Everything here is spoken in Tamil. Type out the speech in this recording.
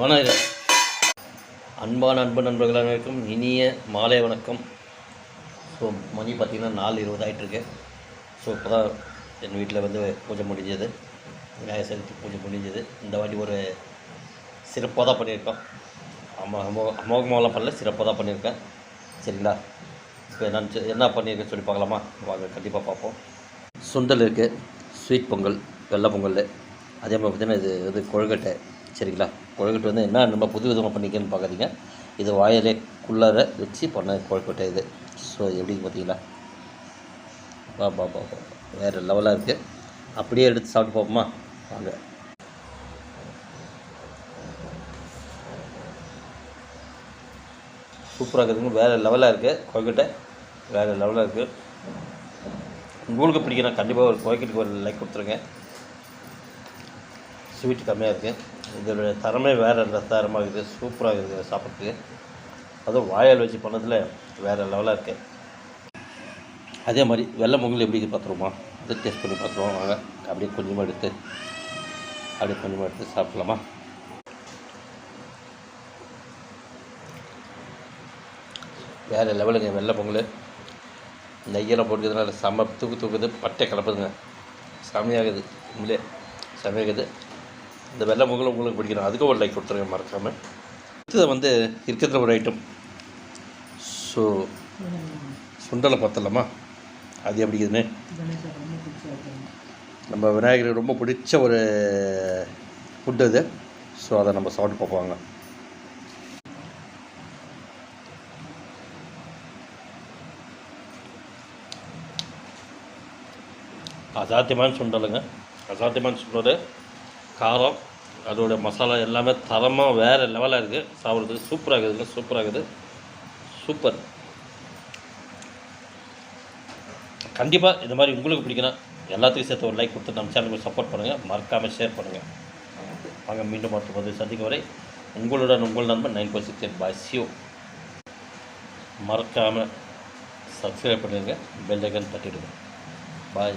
வணக்கம். அன்பான அன்பு நண்பர்கள் அனைவருக்கும் இனிய மாலை வணக்கம். ஸோ மணி பார்த்திங்கன்னா நாலு இருபது ஆகிட்டுருக்கு ஸோ இப்போ தான் என் வீட்டில் வந்து பூஜை முடிஞ்சது. விநாயகர் சதுர்த்தி பூஜை முடிஞ்சது. இந்த வாட்டி ஒரு சிறப்பாக தான் பண்ணியிருக்கோம். அமோ அமோ அமோகமாகலாம் பண்ணல சிறப்பாக தான் பண்ணியிருக்கேன். சரிங்களா? இப்போ என்னன்னு என்ன பண்ணியிருக்கேன்னு சொல்லி பார்க்கலாமா? வாங்க கண்டிப்பாக பார்ப்போம். சுண்டல் இருக்குது ஸ்வீட் பொங்கல் வெள்ளை பொங்கல். அதே மாதிரி பார்த்தீங்கன்னா இது இது கொழுக்கட்டை. சரிங்களா? கொழுக்கட்டை வந்து என்ன நம்ம புது விதமாக பண்ணிக்கன்னு பார்க்குறீங்க இது வாயிலே குள்ளார வச்சு பண்ண கொழுக்கட்டை இது. ஸோ எப்படி பார்த்தீங்களா? பா பா பா பா வேறு லெவலாக இருக்குது அப்படியே எடுத்து சாப்பிட்டு பார்ப்போமா வாங்க. சூப்பராக இருக்குதுங்க. வேறு லெவலாக இருக்குது கொழுக்கட்டை. வேறு லெவலாக இருக்குது உங்களுக்கு பிடிக்கணும் கண்டிப்பாக ஒரு கோய்க்கெட்டுக்கு ஒரு லைக் கொடுத்துருங்க. ஸ்வீட் கம்மியாக இருக்குது இதனுடைய தரமே வேறு தரமாக இருக்குது சூப்பராக இருக்குது சாப்பிட்றதுக்கு. அதுவும் வாயால் வச்சு பண்ணதில் வேறு லெவலாக இருக்குது அதே மாதிரி வெள்ளை பொங்கல் எப்படி பார்த்துருவோமா? அதை டேஸ்ட் பண்ணி பார்த்துருவோம். வாங்க அப்படியே கொஞ்சமாக எடுத்து அப்படியே கொஞ்சமாக எடுத்து சாப்பிட்லாமா? வேறு லெவலுங்க வெள்ளை பொங்கல் நெய்யெல்லாம் போட்டுக்கிறதுனால செம்ம தூக்கு தூக்குது பட்டை கலப்புதுங்க. செமையாகுது உண்மையிலே செமையாகுது இந்த வெள்ளை முகலும் உங்களுக்கு பிடிக்கணும். அதுக்கும் ஒரு லைக் கொடுத்துருங்க மறக்காமல் அடுத்தது வந்து இருக்கிற ஒரு ஐட்டம் ஸோ சுண்டலை பார்த்தலாமா அது எப்படிக்குதுன்னு நம்ம விநாயகருக்கு ரொம்ப பிடிச்ச ஒரு ஃபுட்டு அது. ஸோ அதை நம்ம சாப்பிட்டு பார்ப்பாங்க அசாத்தியமான சுண்டலுங்க. அசாத்தியமான சுண்டல் காரம் அதோட மசாலா எல்லாமே தரமாக வேறு லெவலாக இருக்குது சாப்பிட்றதுக்கு சூப்பராக இருக்குதுங்க சூப்பராக இருக்குது சூப்பர் கண்டிப்பாக இந்த மாதிரி உங்களுக்கு பிடிக்கணும் எல்லாத்துக்கும் சேர்த்து ஒரு லைக் கொடுத்து நம்ம சேனலுக்கு சப்போர்ட் பண்ணுங்கள் மறக்காமல் ஷேர் பண்ணுங்கள் வாங்க மீண்டும் மற்ற பதிவு சந்திக்கும் வரை உங்களுடன் உங்கள் நண்பன் nine four six eight bye see you மறக்காமல் சப்ஸ்கிரைப் பண்ணிடுங்க. பெல் ஐக்கன் தட்டிடுங்க. பாய்